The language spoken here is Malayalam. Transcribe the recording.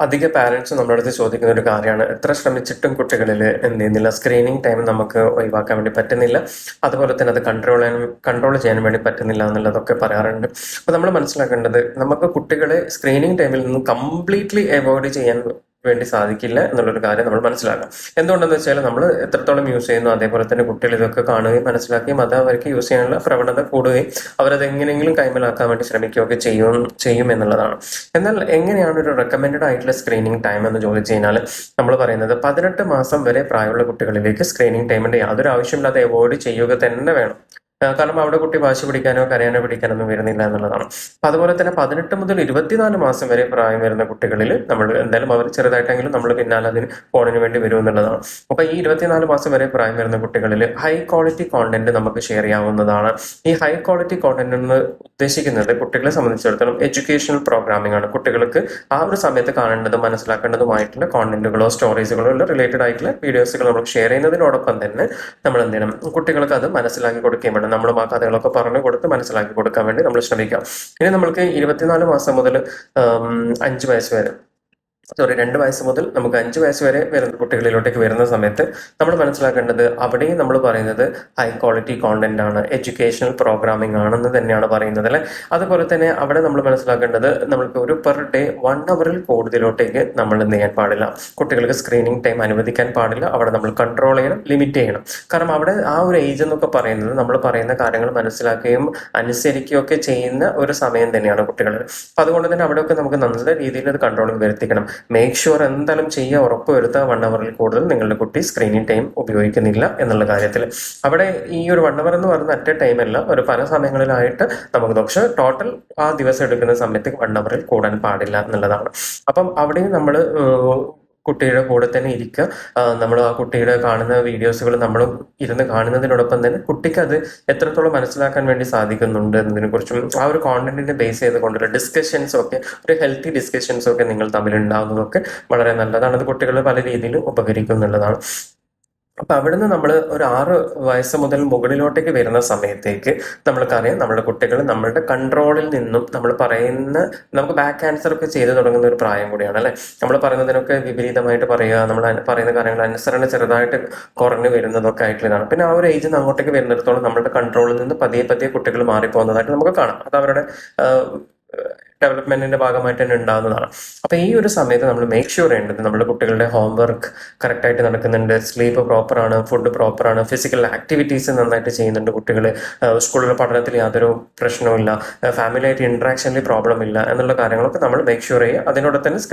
അധിക പാരൻസ് നമ്മുടെ അടുത്ത് ചോദിക്കുന്ന ഒരു കാര്യമാണ്. എത്ര ശ്രമിച്ചിട്ടും കുട്ടികളിൽ എന്ത് ചെയ്യുന്നില്ല. സ്ക്രീനിങ് ടൈം നമുക്ക് ഒഴിവാക്കാൻ വേണ്ടി പറ്റുന്നില്ല. അതുപോലെ തന്നെ അത് കൺട്രോൾ ചെയ്യാൻ കൺട്രോൾ ചെയ്യാൻ വേണ്ടി പറ്റുന്നില്ല എന്നുള്ളതൊക്കെ പറയാറുണ്ട്. അപ്പോൾ നമ്മൾ മനസ്സിലാക്കേണ്ടത് നമുക്ക് കുട്ടികളെ സ്ക്രീനിങ് ടൈമിൽ നിന്ന് കംപ്ലീറ്റ്ലി അവോയ്ഡ് ചെയ്യാൻ വേണ്ടി സാധിക്കില്ല എന്നുള്ളൊരു കാര്യം നമ്മൾ മനസ്സിലാക്കണം. എന്തുകൊണ്ടെന്ന് വെച്ചാൽ നമ്മൾ എത്രത്തോളം യൂസ് ചെയ്യുന്നു അതേപോലെ തന്നെ കുട്ടികൾ ഇതൊക്കെ കാണുകയും മനസ്സിലാക്കുകയും അത് അവർക്ക് യൂസ് ചെയ്യാനുള്ള പ്രവണത കൂടുകയും അവരത് എങ്ങനെയെങ്കിലും കൈമലാക്കാൻ വേണ്ടി ശ്രമിക്കുകയൊക്കെ ചെയ്യും ചെയ്യും എന്നുള്ളതാണ്. എന്നാൽ എങ്ങനെയാണ് ഒരു റെക്കമെൻഡ് ആയിട്ടുള്ള സ്ക്രീനിങ് ടൈം എന്ന് ചോദിച്ചു കഴിഞ്ഞാൽ നമ്മൾ പറയുന്നത് പതിനെട്ട് മാസം വരെ പ്രായമുള്ള കുട്ടികളിലേക്ക് സ്ക്രീനിങ് ടൈമിന്റെ യാതൊരു ആവശ്യമില്ലാതെ അവോയ്ഡ് ചെയ്യുക തന്നെ വേണം. കാരണം അവിടെ കുട്ടി വാശി പിടിക്കാനോ കരയാനോ പിടിക്കാനോ ഒന്നും വരുന്നില്ല എന്നുള്ളതാണ്. അപ്പൊ അതുപോലെ തന്നെ പതിനെട്ട് മുതൽ ഇരുപത്തിനാല് മാസം വരെ പ്രായം വരുന്ന കുട്ടികളിൽ നമ്മൾ എന്തായാലും അവർ ചെറുതായിട്ടെങ്കിലും നമ്മൾ പിന്നാലെ അതിന് ഫോണിന് വേണ്ടി വരും എന്നുള്ളതാണ്. അപ്പൊ ഈ ഇരുപത്തിനാല് മാസം വരെ പ്രായം വരുന്ന കുട്ടികളിൽ ഹൈ ക്വാളിറ്റി കോണ്ടന്റ് നമുക്ക് ഷെയർ ചെയ്യാവുന്നതാണ്. ഈ ഹൈ ക്വാളിറ്റി കോണ്ടന്റ് എന്ന് ഉദ്ദേശിക്കുന്നത് കുട്ടികളെ സംബന്ധിച്ചിടത്തോളം എഡ്യൂക്കേഷണൽ പ്രോഗ്രാമിംഗ് ആണ്. കുട്ടികൾക്ക് ആ ഒരു സമയത്ത് കാണേണ്ടതും മനസ്സിലാക്കേണ്ടതുമായിട്ടുള്ള കോണ്ടന്റുകളോ സ്റ്റോറീസുകളോ റിലേറ്റഡ് ആയിട്ടുള്ള വീഡിയോസുകൾ നമ്മൾ ഷെയർ ചെയ്യുന്നതിനോടൊപ്പം തന്നെ നമ്മൾ എന്ത് ചെയ്യണം? കുട്ടികൾക്ക് അത് മനസ്സിലാക്കി കൊടുക്കുകയും നമ്മൾ ആ കഥകളൊക്കെ പറഞ്ഞു കൊടുത്ത് മനസ്സിലാക്കി കൊടുക്കാൻ വേണ്ടി നമ്മൾ ശ്രമിക്കാം. ഇനി നമ്മൾക്ക് ഇരുപത്തിനാല് മാസം മുതൽ അഞ്ച് വയസ്സ് വരെ സോറി രണ്ട് വയസ്സ് മുതൽ നമുക്ക് അഞ്ച് വയസ്സ് വരെ വരുന്ന കുട്ടികളിലോട്ടേക്ക് വരുന്ന സമയത്ത് നമ്മൾ മനസ്സിലാക്കേണ്ടത് അവിടെയും നമ്മൾ പറയുന്നത് ഹൈ ക്വാളിറ്റി കോണ്ടന്റ് ആണ് എഡ്യൂക്കേഷണൽ പ്രോഗ്രാമിംഗ് ആണെന്ന് തന്നെയാണ് പറയുന്നത് അല്ലെ? അതുപോലെ തന്നെ അവിടെ നമ്മൾ മനസ്സിലാക്കേണ്ടത് നമ്മൾക്ക് ഒരു പെർ ഡേ വൺ അവറിൽ കൂടുതലോട്ടേക്ക് നമ്മൾ എന്ത് ചെയ്യാൻ പാടില്ല. കുട്ടികൾക്ക് സ്ക്രീനിങ് ടൈം അനുവദിക്കാൻ പാടില്ല. അവിടെ നമ്മൾ കൺട്രോൾ ചെയ്യണം ലിമിറ്റ് ചെയ്യണം. കാരണം അവിടെ ആ ഒരു ഏജ് എന്നൊക്കെ പറയുന്നത് നമ്മൾ പറയുന്ന കാര്യങ്ങൾ മനസ്സിലാക്കുകയും അനുസരിക്കുകയും ഒക്കെ ചെയ്യുന്ന ഒരു സമയം തന്നെയാണ് കുട്ടികൾ അപ്പൊ അതുകൊണ്ട് തന്നെ അവിടെയൊക്കെ നമുക്ക് നല്ല രീതിയിൽ അത് കൺട്രോളിംഗ് വരുത്തിക്കണം. മേക്ക് ഷുവർ എന്തായാലും ചെയ്യുക ഉറപ്പ് വരുത്തുക വൺ അവറിൽ കൂടുതൽ നിങ്ങളുടെ കുട്ടി സ്ക്രീനിങ് ടൈം ഉപയോഗിക്കുന്നില്ല എന്നുള്ള കാര്യത്തിൽ അവിടെ ഈ ഒരു വൺ അവർ എന്ന് പറയുന്ന അറ്റ് എ ടൈം അല്ല ഒരു പല സമയങ്ങളിലായിട്ട് നമുക്ക് പക്ഷേ ടോട്ടൽ ആ ദിവസം എടുക്കുന്ന സമയത്ത് വൺ അവറിൽ കൂടാൻ പാടില്ല എന്നുള്ളതാണ്. അപ്പം അവിടെയും നമ്മൾ കുട്ടിയുടെ കൂടെ തന്നെ ഇരിക്കുക. നമ്മൾ ആ കുട്ടിയുടെ കാണുന്ന വീഡിയോസുകൾ നമ്മൾ ഇരുന്ന് കാണുന്നതിനോടൊപ്പം തന്നെ കുട്ടിക്ക് അത് എത്രത്തോളം മനസ്സിലാക്കാൻ വേണ്ടി സാധിക്കുന്നുണ്ട് എന്നതിനെ കുറിച്ചും ആ ഒരു കോണ്ടന്റിനെ ബേസ് ചെയ്തുകൊണ്ടുള്ള ഡിസ്കഷൻസ് ഒക്കെ ഒരു ഹെൽത്തി ഡിസ്കഷൻസ് ഒക്കെ നിങ്ങൾ തമ്മിൽ ഉണ്ടാകുന്നതൊക്കെ വളരെ നല്ലതാണ്. അത് കുട്ടികൾ പല രീതിയിലും ഉപകരിക്കും എന്നുള്ളതാണ് അപ്പൊ അവിടുന്ന് നമ്മൾ ഒരു ആറ് വയസ്സ് മുതൽ മുകളിലോട്ടേക്ക് വരുന്ന സമയത്തേക്ക് നമ്മൾക്കറിയാം നമ്മുടെ കുട്ടികൾ നമ്മളുടെ കൺട്രോളിൽ നിന്നും നമ്മൾ പറയുന്ന നമുക്ക് ബാക്ക് ആൻസർ ഒക്കെ ചെയ്തു തുടങ്ങുന്ന ഒരു പ്രായം കൂടിയാണ് അല്ലെ? നമ്മൾ പറയുന്നതിനൊക്കെ വിപരീതമായിട്ട് പറയുക നമ്മൾ പറയുന്ന കാര്യങ്ങൾ അനുസരണ ചെറുതായിട്ട് കുറഞ്ഞു വരുന്നതൊക്കെ ആയിട്ടുള്ളതാണ് പിന്നെ ആ ഒരു നിന്ന് അങ്ങോട്ടേക്ക് വരുന്നിടത്തോളം നമ്മളുടെ കൺട്രോളിൽ നിന്ന് പതിയെ പതിയെ കുട്ടികൾ മാറിപ്പോകുന്നതായിട്ട് നമുക്ക് കാണാം. അത് അവരുടെ ഡെവലപ്മെന്റിന്റെ ഭാഗമായിട്ട് തന്നെ ഉണ്ടാകുന്നതാണ് അപ്പൊ ഈ ഒരു സമയത്ത് നമ്മൾ മേക്ക് ഷുവർ ചെയ്യേണ്ടത് നമ്മുടെ കുട്ടികളുടെ ഹോംവർക്ക് കറക്റ്റ് ആയിട്ട് നടക്കുന്നുണ്ട് സ്ലീപ്പ് പ്രോപ്പർ ആണ് ഫുഡ് പ്രോപ്പർ ആണ് ഫിസിക്കൽ ആക്ടിവിറ്റീസ് നന്നായിട്ട് ചെയ്യുന്നുണ്ട് കുട്ടികൾ സ്കൂളിലെ പഠനത്തിൽ യാതൊരു പ്രശ്നവുമില്ല ഫാമിലി ആയിട്ട് ഇന്ററാക്ഷനിൽ പ്രോബ്ലം ഇല്ല എന്നുള്ള കാര്യങ്ങളൊക്കെ നമ്മൾ മേക്ക് ഷുവർ ചെയ്യുക. അതിനോട് തന്നെ